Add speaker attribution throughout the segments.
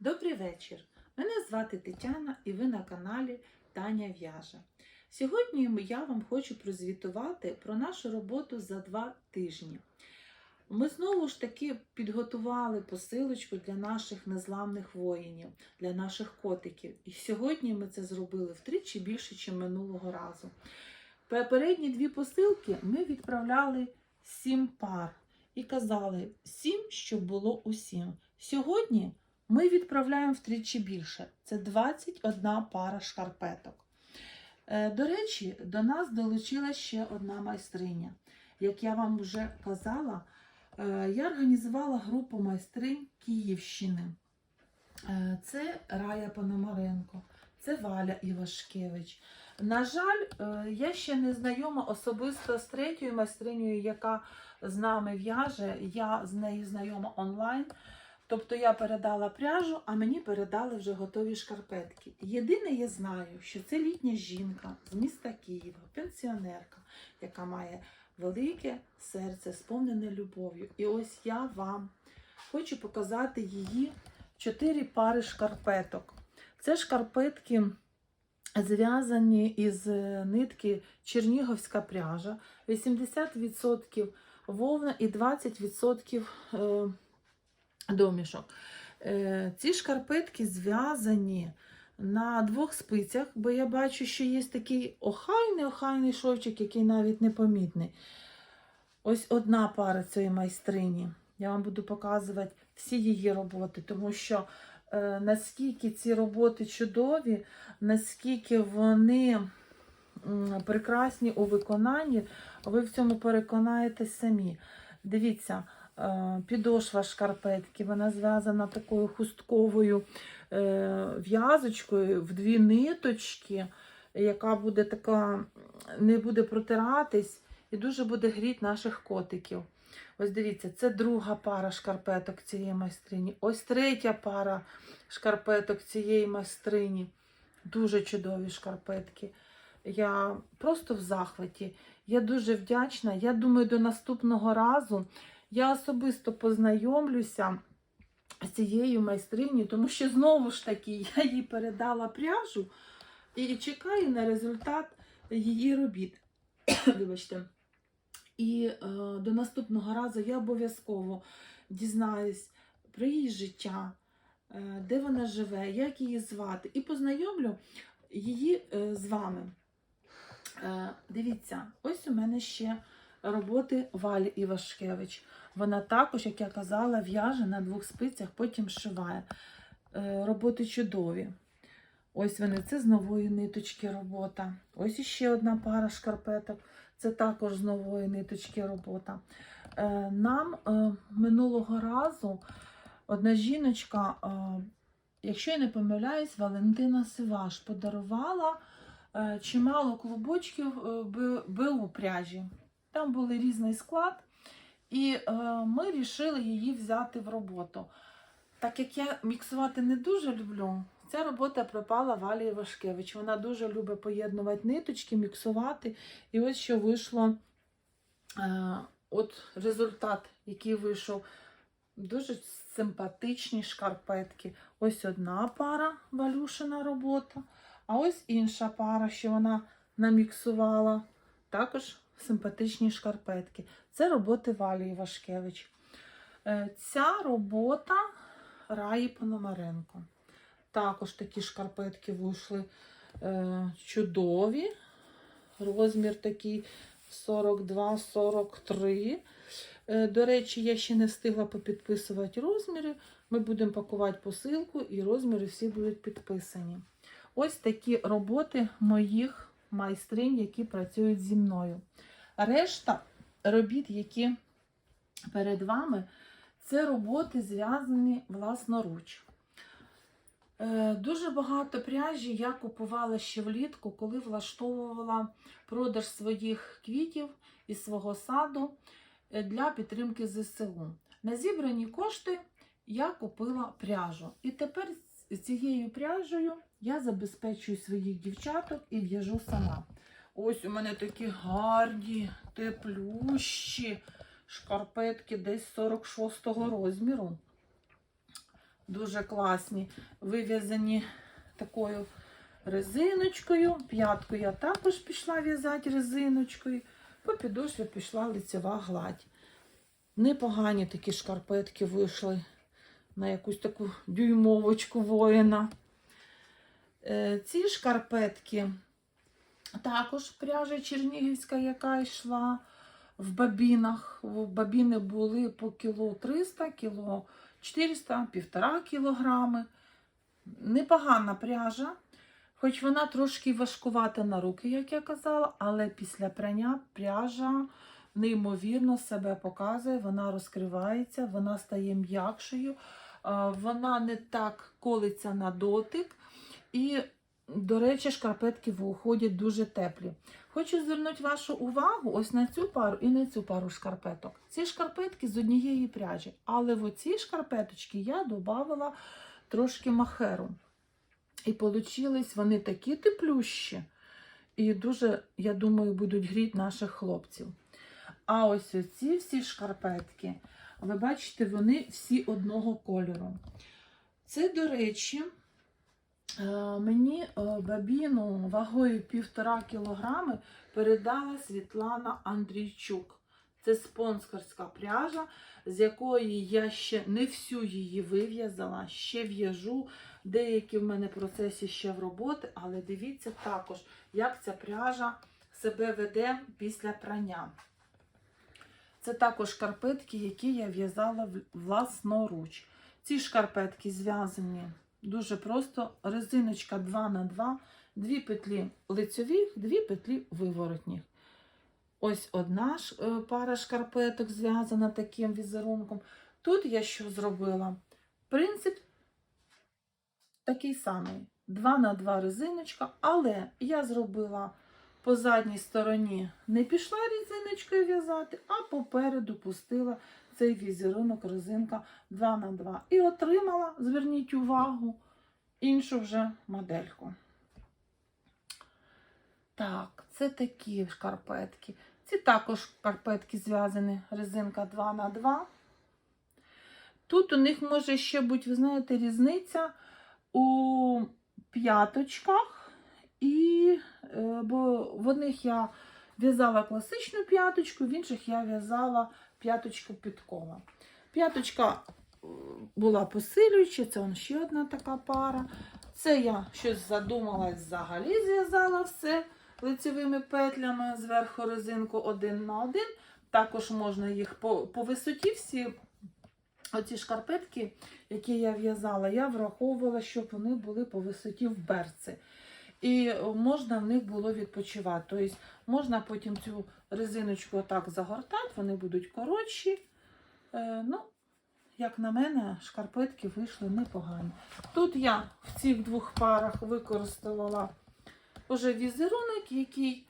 Speaker 1: Добрий вечір! Мене звати Тетяна і ви на каналі Таня В'яже. Сьогодні я вам хочу прозвітувати про нашу роботу за два тижні. Ми знову ж таки підготували посилочку для наших незламних воїнів, для наших котиків. І сьогодні ми це зробили втричі більше, ніж минулого разу. Попередні дві посилки ми відправляли сім пар і казали сім, щоб було усім. Сьогодні ми відправляємо втричі більше. Це 21 пара шкарпеток. Е, До речі, до нас долучила ще одна майстриня. Як я вам вже казала, е, я організувала групу майстринь Київщини. Е, Це Рая Пономаренко, це Валя Івашкевич. На жаль, я ще не знайома особисто з третьою майстринею, яка з нами в'яже. Я з нею знайома онлайн. Тобто я передала пряжу, а мені передали вже готові шкарпетки. Єдине, я знаю, що це літня жінка з міста Києва, пенсіонерка, яка має велике серце, сповнене любов'ю. І ось я вам хочу показати її чотири пари шкарпеток. Це шкарпетки зв'язані із нитки Чернігівська пряжа, 80% вовна і 20% е, домішок. Е, Ці шкарпетки зв'язані на двох спицях, бо я бачу, що є такий охайний-охайний шовчик, який навіть непомітний. Ось одна пара цієї майстрині. Я вам буду показувати всі її роботи, тому що е, наскільки ці роботи чудові, наскільки вони прекрасні у виконанні, ви в цьому переконаєтесь самі. Дивіться, підошва шкарпетки, вона зв'язана такою хустковою е, в'язочкою в дві ниточки, яка буде така, не буде протиратись і дуже буде гріти наших котиків. Ось дивіться, це друга пара шкарпеток цієї майстрині. Ось третя пара шкарпеток цієї майстрині. Дуже чудові шкарпетки. Я просто в захваті. Я дуже вдячна. Я думаю, до наступного разу я особисто познайомлюся з цією майстринею, тому що знову ж таки я їй передала пряжу і чекаю на результат її робіт. Вибачте. І е, до наступного разу я обов'язково дізнаюсь про її життя, е, де вона живе, як її звати, і познайомлю її е, з вами. Е, дивіться, ось у мене ще роботи Валі Івашкевич. Вона також, як я казала, в'яже на двох спицях, потім шиває. Е, роботи чудові. Ось вони, це з нової ниточки робота. Ось іще одна пара шкарпеток. Це також з нової ниточки робота. Е, Нам е, минулого разу одна жіночка, якщо я не помиляюсь, Валентина Сиваш подарувала чимало клубочків БУ пряжі. Там був різний склад, і е, ми вирішили її взяти в роботу. Так як я міксувати не дуже люблю, ця робота припала Валі Івашкевич. Вона дуже любить поєднувати ниточки, міксувати. І ось що вийшло е, от результат, який вийшов. Дуже симпатичні шкарпетки. Ось одна пара валюшина робота, а ось інша пара, що вона наміксувала. Також симпатичні шкарпетки. Це роботи Валі Івашкевич. Е, Ця робота Раї Пономаренко. Також такі шкарпетки вийшли е, чудові. Розмір такий 42-43. Е, до речі, я ще не встигла попідписувати розміри. Ми будемо пакувати посилку і розміри всі будуть підписані. Ось такі роботи моїх майстринь, які працюють зі мною. Решта робіт, які перед вами, це роботи зв'язані власноруч. Е, Дуже багато пряжі я купувала ще влітку, коли влаштовувала продаж своїх квітів із свого саду е, для підтримки ЗСУ. На зібрані кошти я купила пряжу. І тепер цією пряжею я забезпечую своїх дівчаток і в'яжу сама. Ось у мене такі гарні, теплющі шкарпетки десь 46-го розміру. дуже класні, вив'язані такою резиночкою. П'ятку я також пішла в'язати резиночкою. По підошві пішла лицева гладь. Непогані такі шкарпетки вийшли на якусь таку дюймовочку воїна. Е, Ці шкарпетки також пряжа чернігівська, яка йшла в бабінах. В бабіни були по кіло 300, кіло 400, півтора кілограми. Непогана пряжа, хоч вона трошки важкувата на руки, як я казала, але після прання пряжа неймовірно себе показує, вона розкривається, вона стає м'якшою, вона не так колиться на дотик. І, до речі, шкарпетки виходять дуже теплі. Хочу звернути вашу увагу ось на цю пару і на цю пару шкарпеток. Ці шкарпетки з однієї пряжі, але в оці шкарпеточки я додавала трошки махеру. І получились вони такі теплющі. І дуже, я думаю, будуть гріти наших хлопців. А ось оці всі шкарпетки, ви бачите, вони всі одного кольору. Це, до речі, е, мені е, бабіну вагою 1,5 кілограми передала Світлана Андрійчук. Це спонсорська пряжа, з якої я ще не всю її вив'язала, ще в'яжу. Деякі в мене процесі ще в роботи, але дивіться також, як ця пряжа себе веде після прання. Це також шкарпетки, які я в'язала власноруч. Ці шкарпетки зв'язані дуже просто. Резиночка 2 на 2 дві петлі лицьових, дві петлі виворотніх. Ось одна е, пара шкарпеток зв'язана таким візерунком. Тут я що зробила? Принцип такий самий. 2 на 2 резиночка, але я зробила по задній стороні не пішла резиночкою в'язати, а попереду пустила цей візерунок резинка 2 на 2 І отримала, зверніть увагу, іншу вже модельку. Так, це такі шкарпетки. Ці також шкарпетки зв'язані резинка 2 на 2 Тут у них може ще бути, ви знаєте, різниця у п'яточках, і, бо в одних я в'язала класичну п'яточку, в інших я в'язала п'яточку підкова. П'яточка е, була посилююча, це он ще одна така пара. Це я щось задумалась, взагалі зв'язала все лицевими петлями, зверху резинку один на один. Також можна їх по, по висоті всі оці шкарпетки, які я в'язала, я враховувала, щоб вони були по висоті в берці. І можна в них було відпочивати. Тобто можна потім цю резиночку отак загортати, вони будуть коротші. Е, ну, як на мене, шкарпетки вийшли непогані. Тут я в цих двох парах використовувала вже візерунок, який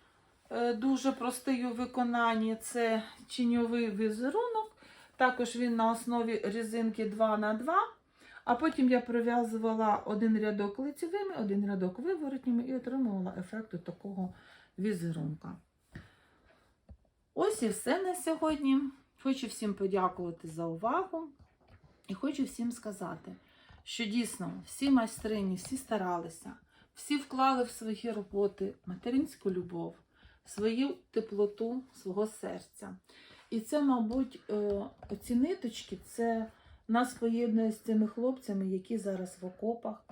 Speaker 1: е, дуже простий у виконанні. Це тіньовий візерунок. Також він на основі резинки 2 на 2 а потім я прив'язувала один рядок лицевими, один рядок виворотніми і отримувала ефект такого візерунка. Ось і все на сьогодні. Хочу всім подякувати за увагу і хочу всім сказати, що дійсно всі майстрині, всі старалися, всі вклали в свої роботи материнську любов, свою теплоту свого серця. І це, мабуть, е, оці ниточки, це нас поєднує з цими хлопцями, які зараз в окопах,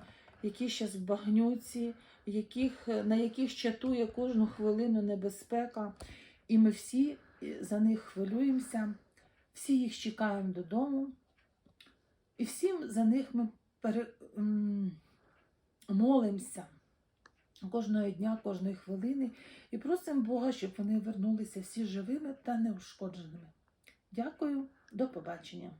Speaker 1: які зараз в багнюці, яких, на яких чатує кожну хвилину небезпека. І ми всі за них хвилюємося, всі їх чекаємо додому. І всім за них ми пере... молимося кожного дня, кожної хвилини і просимо Бога, щоб вони вернулися всі живими та неушкодженими. Дякую, до побачення.